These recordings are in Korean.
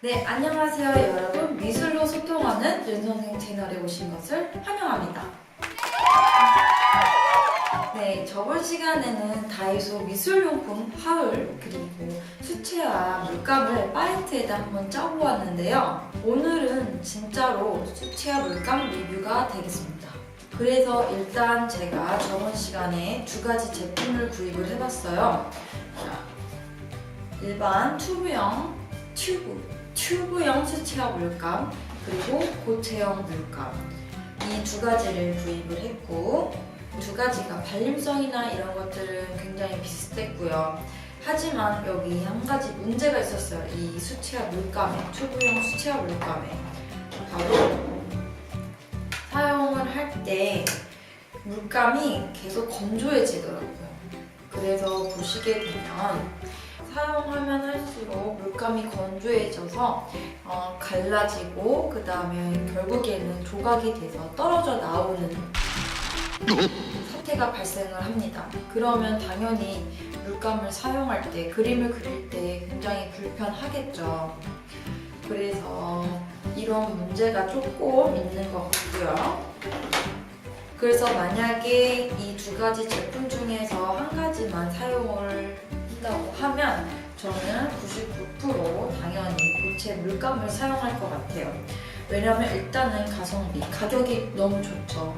네, 안녕하세요 여러분. 미술로 소통하는 윤 선생 채널에 오신 것을 환영합니다. 네, 저번 시간에는 다이소 미술용품 하울 그리고 수채화 물감을 팔레트에다 한번 짜보았는데요. 오늘은 진짜로 수채화 물감 리뷰가 되겠습니다. 그래서 일단 제가 저번 시간에 두 가지 제품을 구입을 해봤어요. 자, 일반 튜브형 튜브 튜브형 수채화 물감 그리고 고체형 물감 이 두 가지를 구입을 했고 두 가지가 발림성이나 이런 것들은 굉장히 비슷했고요. 하지만 여기 한 가지 문제가 있었어요. 이 수채화 물감에 튜브형 수채화 물감에 바로 사용을 할 때 물감이 계속 건조해지더라고요. 그래서 보시게 되면 사용하면 할수록 물감이 건조해져서 어, 갈라지고 그 다음에 결국에는 조각이 돼서 떨어져 나오는 사태가 발생을 합니다. 그러면 당연히 물감을 사용할 때 그림을 그릴 때 굉장히 불편하겠죠. 그래서 이런 문제가 조금 있는 것 같고요. 그래서 만약에 이 두 가지 제품 중에서 고체 물감을 사용할 것 같아요. 왜냐면 일단은 가성비, 가격이 너무 좋죠.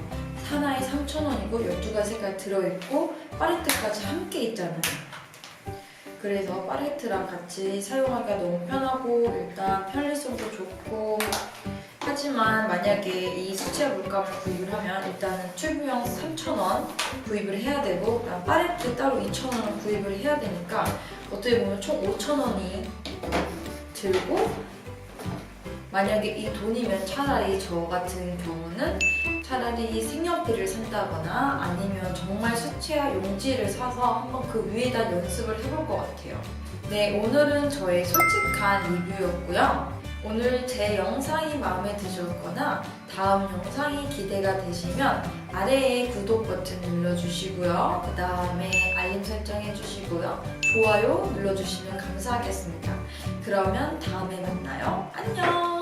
하나에 3,000원이고 12가지 색깔 들어있고 팔레트까지 함께 있잖아요. 그래서 팔레트랑 같이 사용하기가 너무 편하고 일단 편리성도 좋고 하지만 만약에 이 수채화 물감을 구입을 하면 일단은 튜브형 3,000원 구입을 해야 되고 팔레트 따로 2,000원 구입을 해야 되니까 어떻게 보면 총 5,000원이 들고 만약에 이 돈이면 차라리 저 같은 경우는 차라리 색연필을 산다거나 아니면 정말 수채화 용지를 사서 한번 그 위에다 연습을 해볼 것 같아요. 네, 오늘은 저의 솔직한 리뷰였고요. 오늘 제 영상이 마음에 드셨거나 다음 영상이 기대가 되시면 아래에 구독 버튼 눌러주시고요. 그 다음에 알림 설정 해주시고요. 좋아요 눌러주시면 감사하겠습니다. 그러면 다음에 만나요. 안녕!